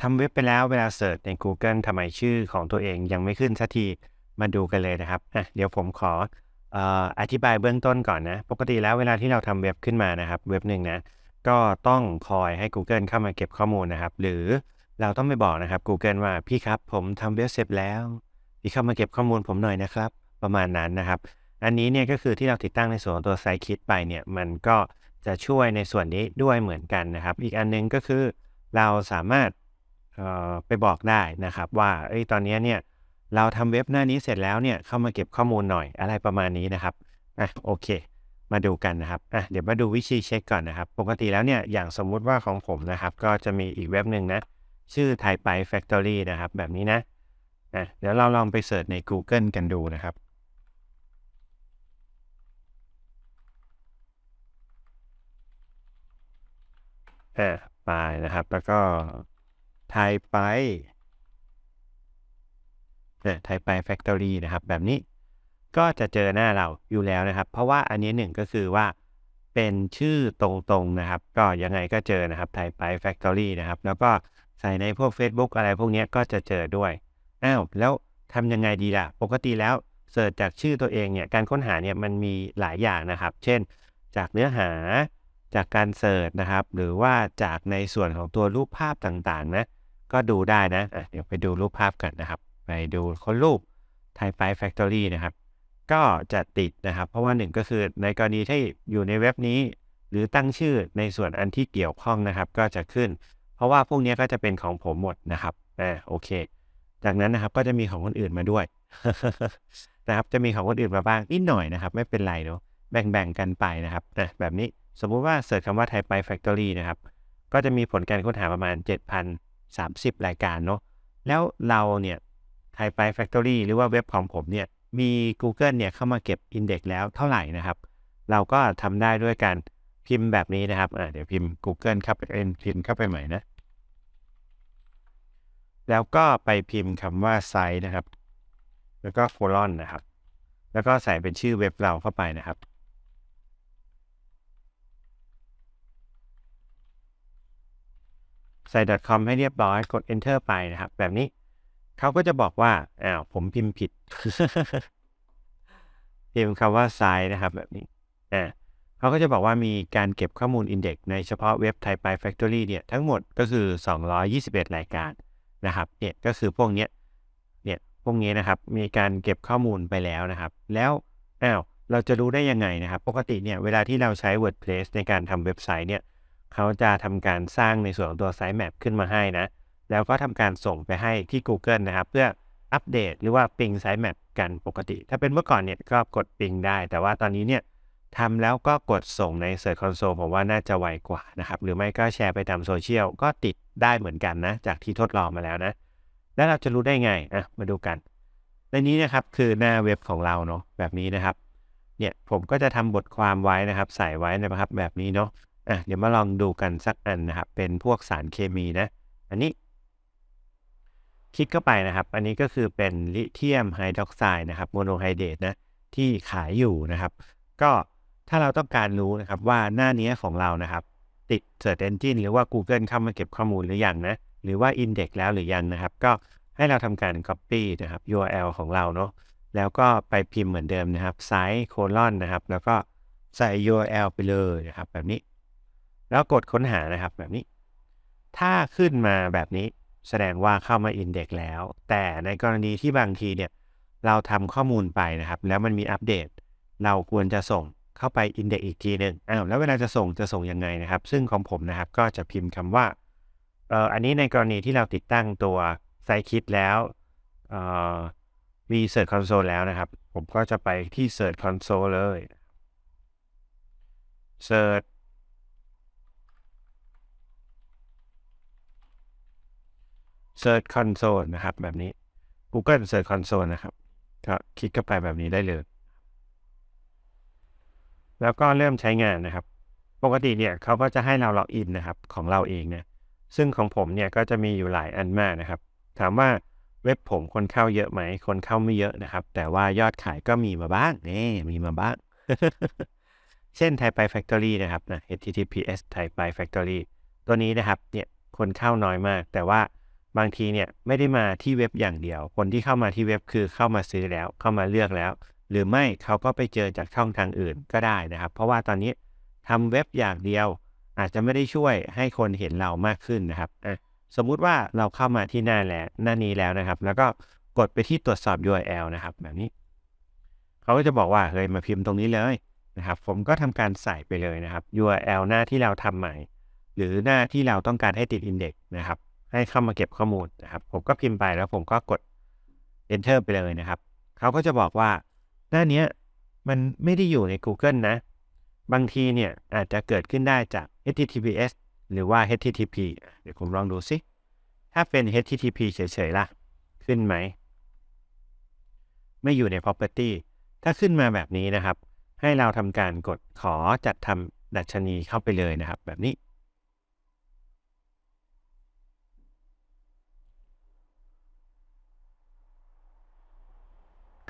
ทำเว็บไปแล้วเวลาเสิร์ชใน Google ทำไมชื่อของตัวเองยังไม่ขึ้นสักทีมาดูกันเลยนะครับอะเดี๋ยวผมขอออธิบายเบื้องต้นก่อนนะ ปกติแล้วเวลาที่เราทำเว็บขึ้นมานะครับ เว็บหนึ่งนะ ก็ต้องคอยให้ Google เข้ามาเก็บข้อมูลนะครับ หรือเราต้องไปบอกนะครับ Google ว่าพี่ครับ ผมทำเว็บเสร็จแล้ว พี่เข้ามาเก็บข้อมูลผมหน่อยนะครับ ประมาณนั้นนะครับ อันนี้เนี่ยก็คือที่เราติดตั้งในส่วนของตัวไซคิดไปเนี่ยมันก็จะช่วยในส่วนนี้ด้วยเหมือนกันนะครับ อีกอันหนึงก็คือเราสามารถ ไปบอกได้นะครับว่าอตอนนี้เนี่ยเราทำเว็บหน้านี้เสร็จแล้วเนี่ยเข้ามาเก็บข้อมูลหน่อยอะไรประมาณนี้นะครับอะโอเค มาดูกันนะครับอะเดี๋ยวมาดูวิธีเช็คก่อนนะครับ ปกติแล้วเนี่ยอย่างสมมุติว่าของผมนะครับ ก็จะมีอีกเว็บหนึ่งนะชื่อ Thai p i Factory นะครับ แบบนี้นะอะเดี๋ยวเราลองไปเสิร์ชใน Google กันดูนะครับอ่าไปนะครับแล้วก็ ไทยไปเนี่ยไทยไปแฟคทอรี่นะครับ แบบนี้ก็จะเจอหน้าเราอยู่แล้วนะครับ เพราะว่าอันนี้หนึ่งก็คือว่าเป็นชื่อตรงๆนะครับ ก็ยังไงก็เจอนะครับไทยไปแฟคทอรี่นะครับ แล้วก็ใส่ในพวก Facebook อะไรพวกนี้ก็จะเจอด้วยอ้าวแล้วทำยังไงดีล่ะ ปกติแล้วเสิร์ชจากชื่อตัวเองเนี่ยการค้นหาเนี่ยมันมีหลายอย่างนะครับ เช่น จากเนื้อหาจากการเสิร์ชนะครับ หรือว่าจากในส่วนของตัวรูปภาพต่างๆนะ ก็ดูได้นะะเดี๋ยวไปดูรูปภาพกันนะครับ ไปดูค้นรูป Thai p i Factory นะครับ ก็จะติดนะครับ เพราะว่าหนึ่งก็คือในกรณีที่อยู่ในเว็บนี้ หรือตั้งชื่อในส่วนอันที่เกี่ยวข้องนะครับ ก็จะขึ้น เพราะว่าพวกนี้ก็จะเป็นของผมหมดนะครับอ่าโอเค จากนั้นนะครับก็จะมีของคนอื่นมาด้วยนะครับจะมีของคนอื่นมาบ้างนิดหน่อยนะครับ ไม่เป็นไรเนาะแบ่งๆกันไปนะครับอะแบบนี้สมมุติว่าเสิร์ชคำว่า Thai p i Factory นะครับ ก็จะมีผลการค้นหาประมาณ 30 รายการเนาะแล้วเราเนี่ย Thai p i Factory หรือว่าเว็บของผมเนี่ยมี Google เนี่ยเข้ามาเก็บ Index แล้วเท่าไหร่นะครับ เราก็ทำได้ด้วยการพิมพ์แบบนี้นะครับเดี๋ยวพิมพ์ Google เข้าไปเอ็นพิมพ์เข้าไปใหม่นะ แล้วก็ไปพิมพ์คำว่าไซต์นะครับ แล้วก็โคลอนนะครับ แล้วก็ใส่เป็นชื่อเว็บเราเข้าไปนะครับ ใส่ .com ให้เรียบร้อยกด enter ไปนะครับ แบบนี้เขาก็จะบอกว่าอ้าวผมพิมพ์ผิด พิมพ์คำว่าไซต์นะครับ แบบนี้อ่าเขาก็จะบอกว่ามีการเก็บข้อมูล Index ในเฉพาะเว็บ Thai p i Factory เนี่ย ทั้งหมดก็คือ 221 รายการนะครับเนี่ยก็คือพวกเนี้ยเนี่ยพวกนี้นะครับ มีการเก็บข้อมูลไปแล้วนะครับ แล้วอ้าวเราจะรู้ได้ยังไงนะครับ ปกติเนี่ยเวลาที่เราใช้ WordPress ในการทำเว็บไซต์เนี่ย เขาจะทำการสร้างในส่วนของตัวไซต์แมปขึ้นมาให้นะ แล้วก็ทำการส่งไปให้ที่ Google นะครับ เพื่ออัปเดตหรือว่าปิงไซต์แมปกันปกติ ถ้าเป็นเมื่อก่อนเนี่ยก็กดปิงได้ แต่ว่าตอนนี้เนี่ยทำแล้วก็กดส่งใน Search Console ผมว่าน่าจะไวกว่านะครับ หรือไม่ก็แชร์ไปตามโซเชียลก็ติดได้เหมือนกันนะ จากที่ทดลองมาแล้วนะ แล้วเราจะรู้ได้ไงอะมาดูกัน ในนี้นะครับคือหน้าเว็บของเราเนาะแบบนี้นะครับ เนี่ยผมก็จะทำบทความไว้นะครับ ใส่ไว้นะครับแบบนี้เนาะ อะเดี๋ยวมาลองดูกันสักอันนะครับ เป็นพวกสารเคมีนะ อันนี้ คลิกเข้าไปนะครับ อันนี้ก็คือเป็นลิเธียมไฮดรอกไซด์นะครับโมโนไฮเดรตนะที่ขายอยู่นะครับ ก็ถ้าเราต้องการรู้นะครับว่าหน้านี้ของเรานะครับ ติด Search Engine หรือว่า Google เข้ามาเก็บข้อมูลหรือยังนะ หรือว่า Index แล้วหรือยังนะครับ ก็ให้เราทำการ Copy นะครับ URL ของเราเนาะแล้วก็ไปพิมพ์เหมือนเดิมนะครับไซต์โคลอนนะครับ แล้วก็ใส่ URL ไปเลยนะครับ แบบนี้ แล้วกดค้นหานะครับแบบนี้ ถ้าขึ้นมาแบบนี้แสดงว่าเข้ามา Index แล้ว แต่ในกรณีที่บางทีเนี่ยเราทำข้อมูลไปนะครับ แล้วมันมีอัปเดต เราควรจะส่งเข้าไป Index อีกทีหนึ่งอ้าวแล้วเวลาจะส่งจะส่งยังไงนะครับ ซึ่งของผมนะครับก็จะพิมพ์คำว่าเอ่ออันนี้ในกรณีที่เราติดตั้งตัวไซคิดแล้วเอ่อมี Search Console แล้วนะครับ ผมก็จะไปที่ Search Console เลย Search Search Console นะครับ แบบนี้ Google Search Console นะครับ ก็คลิกเข้าไปแบบนี้ได้เลย แล้วก็เริ่มใช้งานนะครับ ปกติเนี่ยเขาก็จะให้เราล็อกอินนะครับของเราเองนะซึ่งของผมเนี่ยก็จะมีอยู่หลายอันมากนะครับ ถามว่าเว็บผมคนเข้าเยอะไหม คนเข้าไม่เยอะนะครับ แต่ว่ายอดขายก็มีมาบ้างนี่มีมาบ้าง เช่น Thai p i Factory นะครับนะ https Thai p i Factory ตัวนี้นะครับ เนี่ย คนเข้าน้อยมาก แต่ว่า บางทีเนี่ยไม่ได้มาที่เว็บอย่างเดียว คนที่เข้ามาที่เว็บคือเข้ามาซื้อแล้วเข้ามาเลือกแล้ว หรือไม่เขาก็ไปเจอจากช่องทางอื่นก็ได้นะครับ เพราะว่าตอนนี้ทำเว็บอย่างเดียว อาจจะไม่ได้ช่วยให้คนเห็นเรามากขึ้นนะครับสมมุติว่าเราเข้ามาที่หน้าแล้วหน้านี้แล้วนะครับ แล้วก็กดไปที่ตรวจสอบ URL นะครับ แบบนี้เขาก็จะบอกว่าเฮ้ยมาพิมพ์ตรงนี้เลยนะครับ ผมก็ทำการใส่ไปเลยนะครับ URL หน้าที่เราทำใหม่ หรือหน้าที่เราต้องการให้ติด index นะครับ ให้เข้ามาเก็บข้อมูลนะครับ ผมก็พิมพ์ไปแล้วผมก็กด enter ไปเลยนะครับ เขาก็จะบอกว่า หน้านี้มันไม่ได้อยู่ใน Google นะ บางทีเนี่ยอาจจะเกิดขึ้นได้จาก HTTPS หรือว่า HTTP เดี๋ยวผมลองดูซิถ้าเป็น HTTP เฉยๆล่ะ ขึ้นไหม ไม่อยู่ใน property ถ้าขึ้นมาแบบนี้นะครับ ให้เราทำการกดขอจัดทำดัชนีเข้าไปเลยนะครับ แบบนี้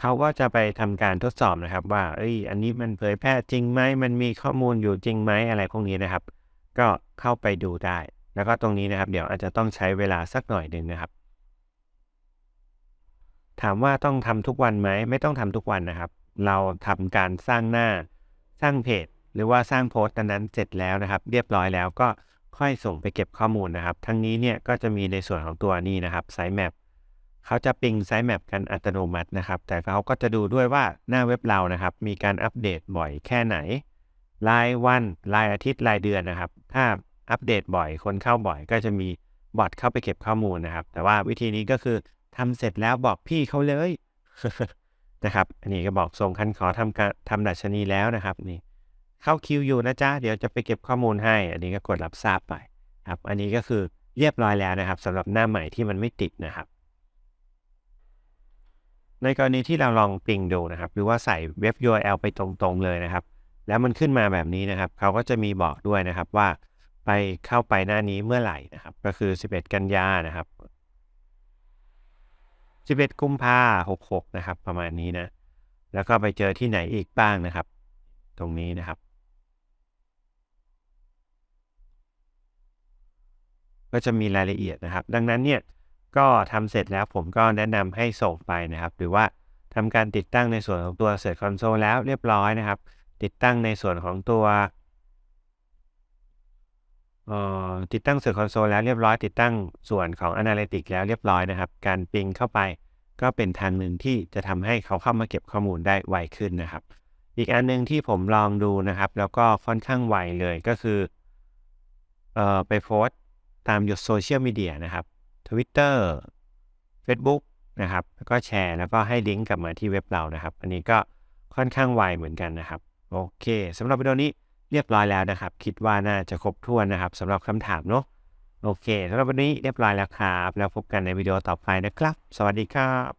เขาก็จะไปทำการทดสอบนะครับว่าเอ้ยอันนี้มันเผยแพร่จริงไหมมันมีข้อมูลอยู่จริงไหมอะไรพวกนี้นะครับ ก็เข้าไปดูได้ แล้วก็ตรงนี้นะครับ เดี๋ยวอาจจะต้องใช้เวลาสักหน่อยหนึ่งนะครับ ถามว่าต้องทำทุกวันไหมไม่ต้องทำทุกวันนะครับ เราทำการสร้างหน้าสร้างเพจหรือว่าสร้างโพสต์นั้นเสร็จแล้วนะครับ เรียบร้อยแล้วก็ค่อยส่งไปเก็บข้อมูลนะครับ ทั้งนี้เนี่ยก็จะมีในส่วนของตัวนี้นะครับไซต์แมป เขาจะปิงไซต์แมปกันอัตโนมัตินะครับ แต่เขาก็จะดูด้วยว่าหน้าเว็บเรานะครับ มีการอัปเดตบ่อยแค่ไหน รายวันรายอาทิตย์รายเดือนนะครับ ถ้าอัปเดตบ่อยคนเข้าบ่อยก็จะมีบอทเข้าไปเก็บข้อมูลนะครับ แต่ว่าวิธีนี้ก็คือทำเสร็จแล้วบอกพี่เขาเลยนะครับ อันนี้ก็บอกส่งคันขอทำการทำดัชนีแล้วนะครับนี่เข้าคิวอยู่นะจ๊ะ เดี๋ยวจะไปเก็บข้อมูลให้ อันนี้ก็กดรับทราบไปครับ อันนี้ก็คือเรียบร้อยแล้วนะครับสำหรับหน้าใหม่ที่มันไม่ติดนะครับ ในกรณีที่เราลองปิงดูนะครับ หรือว่าใส่เว็บ URL ไปตรงๆเลยนะครับ แล้วมันขึ้นมาแบบนี้นะครับ เขาก็จะมีบอกด้วยนะครับว่าไปเข้าไปหน้านี้เมื่อไหร่นะครับ ก็คือ 11 กันยานะครับ 11 กุมภา66 นะครับ ประมาณนี้นะ แล้วก็ไปเจอที่ไหนอีกบ้างนะครับ ตรงนี้นะครับ ก็จะมีรายละเอียดนะครับ ดังนั้นเนี่ย ก็ทำเสร็จแล้วผมก็แนะนำให้ส่งไปนะครับ หรือว่าทำการติดตั้งในส่วนของตัว Search Console แล้วเรียบร้อยนะครับ ติดตั้งในส่วนของตัวติดตั้ง Search Console แล้วเรียบร้อยติดตั้งส่วนของ Analytics แล้วเรียบร้อยนะครับ การปิงเข้าไปก็เป็นทางหนึ่งที่จะทำให้เขาเข้ามาเก็บข้อมูลได้ไวขึ้นนะครับ อีกอันหนึ่งที่ผมลองดูนะครับ แล้วก็ค่อนข้างไวเลยก็คือออไปโพสต์ตามโซเชียลมีเดียนะครับ Twitter Facebook นะครับ แล้วก็แชร์ แล้วก็ให้ลิงก์กลับมาที่เว็บเรานะครับ อันนี้ก็ค่อนข้างไวเหมือนกันนะครับ โอเคสำหรับวิดีโอนี้เรียบร้อยแล้วนะครับ คิดว่าน่าจะครบถ้วนนะครับสำหรับคำถามเนาะโอเคสำหรับวันนี้เรียบร้อยแล้วครับ แล้วพบกันในวิดีโอต่อไปนะครับ สวัสดีครับ